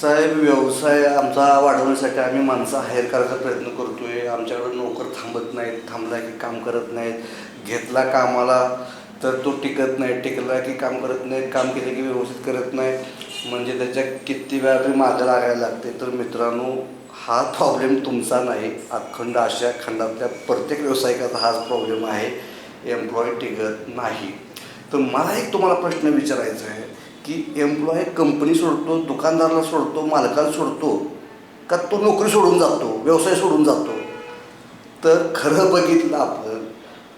साहेब व्यवसाय आमचा वाढवण्यासाठी आम्ही माणसं हायर करायचा प्रयत्न करतो आहे आमच्याकडे नोकर थांबत नाहीत थांबला की काम करत नाहीत. घेतला कामाला तर तो टिकत नाही टिकला की काम करत नाहीत काम केले की व्यवस्थित करत नाही म्हणजे त्याच्या किती वेळा तरी मागं लागायला लागते. तर मित्रांनो हा प्रॉब्लेम तुमचा नाही. अखंड आशिया खंडातल्या प्रत्येक व्यावसायिकाचा हाच प्रॉब्लेम आहे. एम्प्लॉय टिकत नाही. तर मला एक तुम्हाला प्रश्न विचारायचा आहे. की एम्प्लॉय कंपनी सोडतो दुकानदाराला सोडतो मालकाला सोडतो का तो नोकरी सोडून जातो व्यवसाय सोडून जातो. तर खरं बघितलं आपण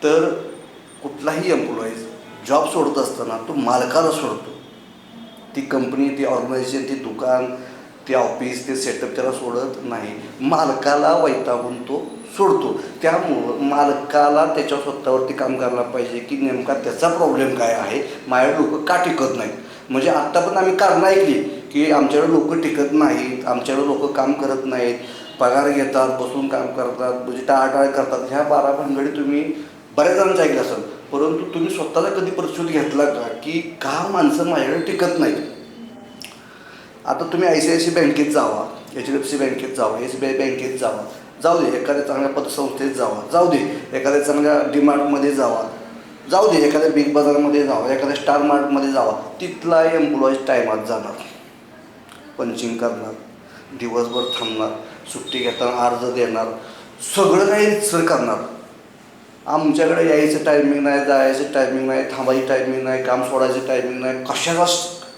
तर कुठलाही एम्प्लॉईज जॉब सोडत असताना तो मालकाला सोडतो. ती कंपनी ती ऑर्गनायझेशन ती दुकान ते ऑफिस ते सेटअप त्याला सोडत नाही. मालकाला वैतागून तो सोडतो. त्यामुळं मालकाला त्याच्या स्वतःवरती काम करायला पाहिजे की नेमका त्याचा प्रॉब्लेम काय आहे माझ्या लोक का टिकत नाहीत? म्हणजे आत्ता पण आम्ही कारणं ऐकली की आमच्याकडे लोक टिकत नाहीत आमच्याकडे लोक काम करत नाहीत पगार घेतात बसून काम करतात म्हणजे टाळाटाळ करतात. ह्या बारा भानगडी तुम्ही बऱ्याच जणांचं ऐकलं असेल. परंतु तुम्ही स्वतःला कधी परिस्थिती घेतला का? की का माणसं माझ्याकडे टिकत नाहीत? आता तुम्ही आय सी आय सी बँकेत जावा एच डी एफ सी बँकेत जावा एस बी आय बँकेत जावा. जाऊ दे एखाद्या चांगल्या पतसंस्थेत जावा. जाऊ दे एखाद्या चांगल्या डीमार्टमध्ये जावा. जाऊ दे एखाद्या बिग बाजारमध्ये जावा एखाद्या स्टार मार्टमध्ये जावा तिथला एम्प्लॉईज टायमात जाणार. पंचिंग करणार दिवसभर थांबणार सुट्टी घेताना अर्ज देणार सगळं काही सर करणार. आमच्याकडे यायचं टायमिंग नाही जायचं टायमिंग नाही थांबायचं टायमिंग नाही काम सोडायचं टायमिंग नाही कशाला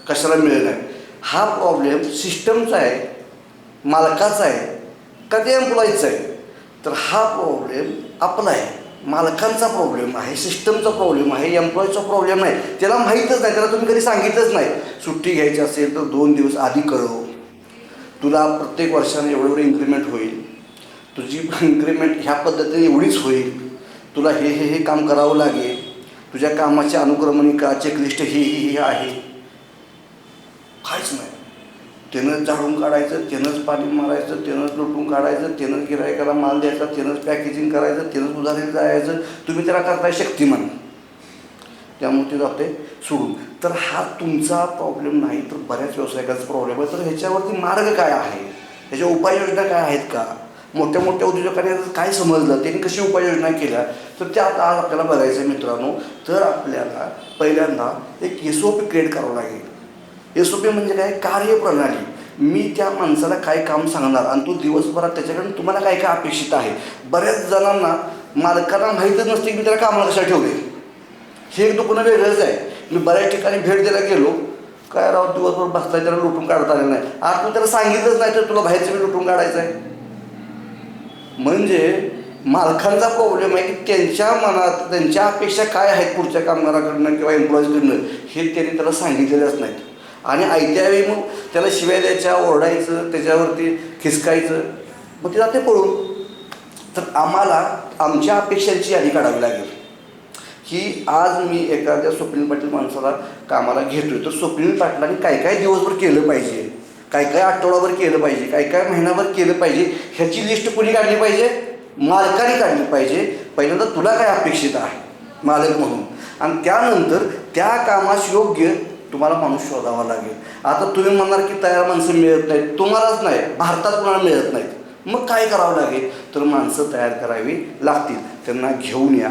कशाला मिळेल नाही. हा प्रॉब्लेम सिस्टमचा आहे मालकाचा आहे का ते एम्प्लॉईजचा आहे? तर हा प्रॉब्लेम आपला आहे. मालकांचा प्रॉब्लेम आहे सिस्टमचा प्रॉब्लेम आहे एम्प्लॉईचा प्रॉब्लेम नाही त्याला माहीतच नाही त्याला तुम्ही कधी सांगितलंच नाही. सुट्टी घ्यायची असेल तर दोन दिवस आधी कळव तुला प्रत्येक वर्षाने एवढं एवढं इन्क्रीमेंट होईल. तुझी इन्क्रीमेंट ह्या पद्धतीने एवढीच होईल. तुला हे हे हे काम करावं लागेल. तुझ्या कामाची अनुक्रमणिका चेकलिस्ट ही ही ही आहे. काहीच नाही. त्यानंच झाडून काढायचं त्यानंच पाणी मारायचं त्यानंच लुटून काढायचं त्यानंच गिरायकाला माल द्यायचा त्यानंच पॅकेजिंग करायचं त्यानंच उधारीला जायचं. तुम्ही त्याला करताय शक्तिमान त्यामुळे ते जाते सोडून. तर हा तुमचा प्रॉब्लेम नाही तर बऱ्याच व्यावसायिकाचा प्रॉब्लेम आहे. तर ह्याच्यावरती मार्ग काय आहे? ह्याच्या उपाययोजना काय आहेत का? मोठ्या मोठ्या उद्योजकांनी काय समजलं? त्यांनी कशी उपाययोजना केल्या? तर त्या आता आज आपल्याला बघायचं आहे मित्रांनो. तर आपल्याला पहिल्यांदा एक एस ओ पी क्रिएट करावं लागेल. एस ओ पी म्हणजे काय? कार्यप्रणाली. मी त्या माणसाला काय काम सांगणार? आणि तो दिवसभरात त्याच्याकडून तुम्हाला काय काय अपेक्षित आहे? बऱ्याच जणांना मालकांना माहीतच नसते की मी त्याला कामाला कशा ठेवले हे एक दुकानं वेगळंच आहे. मी बऱ्याच ठिकाणी भेट द्यायला गेलो. काय राव दिवसभर बसताय त्याला लुटून काढता आलं नाही. आज तू त्याला सांगितलंच नाही तर तुला बाहेरचं मी लुटून काढायचं आहे म्हणजे मालकांचा प्रॉब्लेम आहे की त्यांच्या मनात त्यांच्या अपेक्षा काय आहेत पुढच्या कामगाराकडनं किंवा एम्प्लॉईजकडनं हे त्यांनी त्याला सांगितलेलंच नाहीत आणि ऐत्यावेळी मग त्याला शिव्या द्यायच्या ओरडायचं त्याच्यावरती खिसकायचं मग ते जाते पळून तर आम्हाला आमच्या अपेक्षांची यादी काढावी लागेल. की आज मी एखाद्या स्वप्नील पाटील माणसाला कामाला घेतोय. तर स्वप्नील पाटलांनी काय काय दिवसभर केलं पाहिजे? काय काय आठवडाभर केलं पाहिजे? काय काय महिनाभर केलं पाहिजे? ह्याची लिस्ट कोणी काढली पाहिजे? मालकाने काढली पाहिजे. पहिल्यांदा तुला काय अपेक्षित आहे? मालक म्हणून. आणि त्यानंतर त्या कामास योग्य तुम्हाला माणूस शोधावा लागेल. आता तुम्ही म्हणणार की तयार माणसं मिळत नाहीत. तुम्हालाच नाही. भारतात कोणाला मिळत नाहीत. मग काय करावं लागेल? तर माणसं तयार करावी लागतील. त्यांना घेऊन या.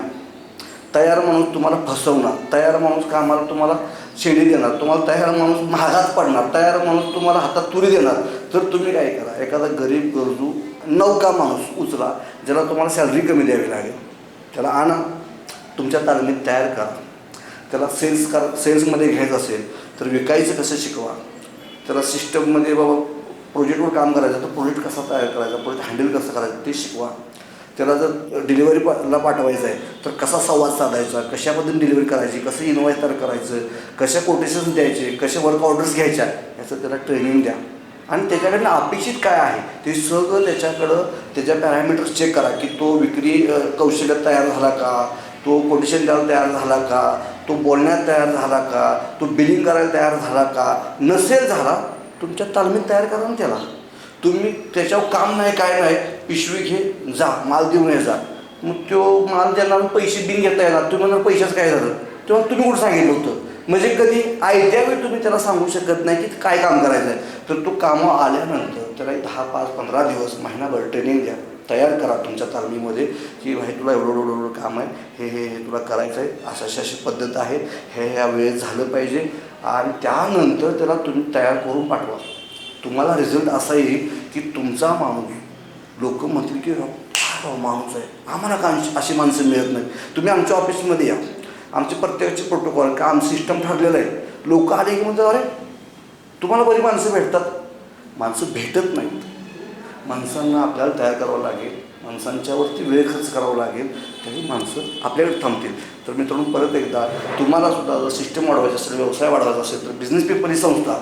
तयार माणूस तुम्हाला फसवणार. तयार माणूस कामाला तुम्हाला शेणी देणार. तुम्हाला तयार माणूस महागात पडणार. तयार माणूस तुम्हाला हातात तुरी देणार. तर तुम्ही काय करा? एखादा गरीब गरजू नौका माणूस उचला ज्याला तुम्हाला सॅलरी कमी द्यावी लागेल. त्याला आणा. तुमच्या तालमीत तयार करा. त्याला सेल्स करा सेल्समध्ये घ्यायचं असेल तर विकायचं कसं शिकवा? त्याला सिस्टममध्ये बाबा प्रोजेक्टवर काम करायचं तर प्रोजेक्ट कसा तयार करायचा प्रोजेक्ट हँडल कसं करायचं ते शिकवा. त्याला जर डिलिव्हरी ला पाठवायचं आहे तर कसा संवाद साधायचा कशा पद्धतीने डिलिव्हरी करायची कसं इनोवाईज तयार करायचं कशा कोटेशन्स द्यायचे कशा वर्क ऑर्डर्स घ्यायच्या याचं त्याला ट्रेनिंग द्या. आणि त्याच्याकडनं अपेक्षित काय आहे ते सगळं त्याच्याकडं त्याच्या पॅरामीटर्स चेक करा की तो विक्री कौशल्यात तयार झाला का? तो कोटेशन द्यायला तयार झाला का? तो बोलण्यात तयार झाला का? तो बिलिंग करायला तयार झाला का? नसेल झाला तुमच्या तालमीत तयार करा ना त्याला. तुम्ही त्याच्यावर काम नाही काय नाही पिशवी घे जा माल देऊन ये जा. मग तो माल देणार पैसे बिन घेता येणार. तुम्ही म्हणणार पैशाच काय झालं? तेव्हा तुम्ही कुठं सांगितलं होतं? म्हणजे कधी आयत्यावेळी तुम्ही त्याला सांगू शकत नाही की काय काम करायचं आहे तर तो कामं आल्यानंतर त्याला दहा पाच पंधरा दिवस महिनाभर ट्रेनिंग द्या. तयार करा तुमच्या तालमीमध्ये की भाई तुला एवढं एवढं एवढं काम आहे हे हे हे तुला करायचं आहे अशा अशी अशी पद्धत आहे हे ह्या वेळेत झालं पाहिजे. आणि त्यानंतर त्याला तुम्ही तयार करून पाठवा. तुम्हाला रिझल्ट असा येईल की तुमचा माणूस लोक म्हणतील की "राव, माणूस आहे. आम्हाला का अशी- माणसं मिळत नाही तुम्ही आमच्या ऑफिसमध्ये या. आमचे प्रत्येकाचे प्रोटोकॉल का आमचं सिस्टम ठरलेलं आहे? लोक आले की म्हणजे अरे तुम्हाला बरी माणसं भेटतात. माणसं भेटत नाहीत. माणसांना आपल्याला तयार करावं लागेल माणसांच्यावरती वेळ खर्च करावा लागेल तरी माणसं आपल्याकडे थांबतील. तर मित्रांनो परत एकदा तुम्हाला सुद्धा जर सिस्टम वाढवायची असेल व्यवसाय वाढवायचा असेल तर बिझनेस पेपर ही संस्था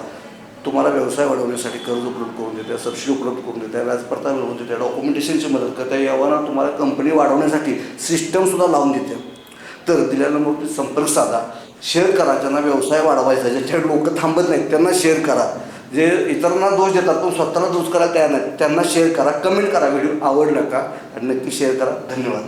तुम्हाला व्यवसाय वाढवण्यासाठी कर्ज उपलब्ध करून देते सबसिडी उपलब्ध करून देते परतावा मिळवून देते डॉक्युमेंटेशनची मदत करते यावर तुम्हाला कंपनी वाढवण्यासाठी सिस्टमसुद्धा लावून देते. तर दिल्या नंबरवरती संपर्क साधा शेअर करा. ज्यांना व्यवसाय वाढवायचा आहे, ज्यांच्याकडे लोक थांबत नाहीत त्यांना शेअर करा. जे इतरांना दोष देतात पण स्वतःला दोष करायला तयार नाही त्यांना शेअर करा कमेंट करा व्हिडिओ आवडला का? आणि नक्की शेअर करा. धन्यवाद.